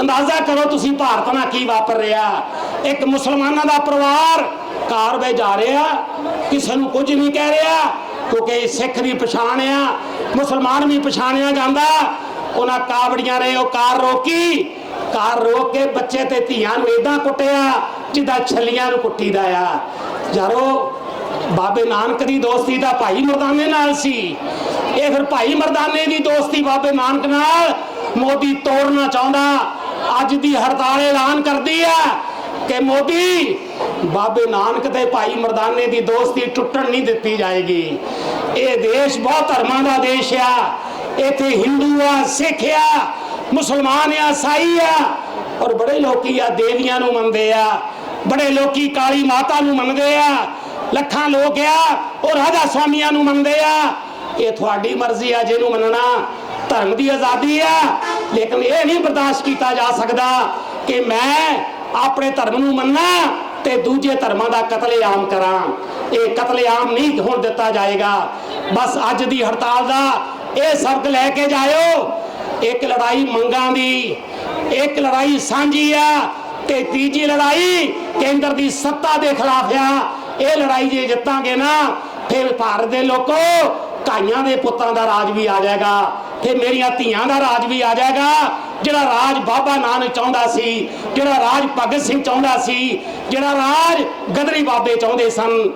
ਅੰਦਾਜ਼ਾ ਕਰੋ ਤੁਸੀਂ ਭਾਰਤ ਨਾਲ ਕੀ ਵਾਪਰ ਰਿਹਾ। ਇੱਕ ਮੁਸਲਮਾਨਾਂ ਦਾ ਪਰਿਵਾਰ ਕਾਰ ਵਿੱਚ ਜਾ ਰਿਹਾ, ਕਿਸੇ ਨੂੰ ਕੁਝ ਨਹੀਂ ਕਹਿ ਰਿਹਾ, ਕਿਉਂਕਿ ਸਿੱਖ ਦੀ ਪਛਾਣ ਆ, ਮੁਸਲਮਾਨ ਵੀ ਪਛਾਣਿਆ ਜਾਂਦਾ। ਉਹਨਾਂ ਕਾਵੜੀਆਂ ਰਹੇ ਉਹ ਕਾਰ ਰੋਕੀ। ਕਾਰ ਰੋਕ ਕੇ ਬੱਚੇ ਤੇ ਧੀਆਂ ਨੂੰ ਇਦਾਂ ਕੁੱਟਿਆ, ਜਿੱਦਾਂ ਛੱਲੀਆਂ ਨੂੰ ਕੁੱਟੀਦਾ ਆ। ਯਾਰੋ, ਬਾਬੇ ਨਾਨਕ ਦੀ ਦੋਸਤੀ ਦਾ ਭਾਈ ਮਰਦਾਨੇ ਨਾਲ ਸੀ। ਇਹ ਫਿਰ ਭਾਈ ਮਰਦਾਨੇ ਦੀ ਦੋਸਤੀ ਬਾਬੇ ਨਾਨਕ ਨਾਲ ਮੋਦੀ ਤੋੜਨਾ ਚਾਹੁੰਦਾ। ਅੱਜ ਦੀ ਹੜਤਾਲ ਐਲਾਨ ਕਰਦੀ ਆ ਕਿ ਮੋਦੀ, ਬਾਬੇ ਨਾਨਕ ਤੇ ਭਾਈ ਮਰਦਾਨੇ ਦੀ ਦੋਸਤੀ ਟੁੱਟਣ ਨਹੀਂ ਦਿੱਤੀ ਜਾਏਗੀ। ਇਹ ਦੇਸ਼ ਬਹੁਤ ਧਰਮਾਂ ਦਾ ਦੇਸ਼ ਆ। ਇੱਥੇ ਹਿੰਦੂ ਆ, ਸਿੱਖ ਆ, ਮੁਸਲਮਾਨ ਆ, ਸਾਈ ਆ, ਔਰ ਬੜੇ ਲੋਕੀ ਆ ਦੇਵੀਆਂ ਨੂੰ ਮੰਨਦੇ ਆ। ਬੜੇ ਲੋਕੀ ਕਾਲੀ ਮਾਤਾ ਨੂੰ ਮੰਨਦੇ ਆ। ਲੱਖਾਂ ਲੋਕ ਆ, ਉਹ ਰਾਜਾ ਸਵਾਮੀਆਂ ਨੂੰ ਮੰਨਦੇ ਆ। ਇਹ ਤੁਹਾਡੀ ਮਰਜ਼ੀ ਆ, ਜਿਹਨੂੰ ਮੰਨਣਾ ਧਰਮ ਦੀ ਆਜ਼ਾਦੀ ਆ। ਲੇਕਿਨ ਇਹ ਨਹੀਂ ਬਰਦਾਸ਼ਤ ਕੀਤਾ ਜਾ ਸਕਦਾ ਕਿ ਮੈਂ ਆਪਣੇ ਧਰਮ ਨੂੰ ਮੰਨਾਂ ਤੇ ਦੂਜੇ ਧਰਮਾਂ ਦਾ ਕਤਲੇਆਮ ਕਰਾਂ। ਇਹ ਕਤਲੇਆਮ ਨਹੀਂ ਹੋਣ ਦਿੱਤਾ ਜਾਏਗਾ। ਬਸ ਅੱਜ ਦੀ ਹੜਤਾਲ ਦਾ ਇਹ ਸਬਕ ਲੈ ਕੇ ਜਾਇਓ। ਇੱਕ ਲੜਾਈ ਮੰਗਾਂ ਦੀ, ਇੱਕ ਲੜਾਈ ਸਾਂਝੀ ਆ ਤੇ ਤੀਜੀ ਲੜਾਈ ਕੇਂਦਰ ਦੀ ਸੱਤਾ ਦੇ ਖਿਲਾਫ ਆ। ਇਹ ਲੜਾਈ ਜੇ ਜਿੱਤਾਂਗੇ ਨਾ, ਫਿਰ ਭਾਰਤ ਦੇ ਲੋਕੋ ਕਾਈਆਂ ਦੇ ਪੁੱਤਾਂ ਦਾ ਰਾਜ ਵੀ ਆ ਜਾਏਗਾ। ਫਿਰ ਮੇਰੀਆਂ ਧੀਆਂ ਦਾ ਰਾਜ ਵੀ ਆ ਜਾਏਗਾ, ਜਿਹੜਾ ਰਾਜ ਬਾਬਾ ਨਾਨਕ ਚਾਹੁੰਦਾ ਸੀ, ਜਿਹੜਾ ਰਾਜ ਭਗਤ ਸਿੰਘ ਚਾਹੁੰਦਾ ਸੀ, ਜਿਹੜਾ ਰਾਜ ਗਦਰੀ ਬਾਬੇ ਚਾਹੁੰਦੇ ਸਨ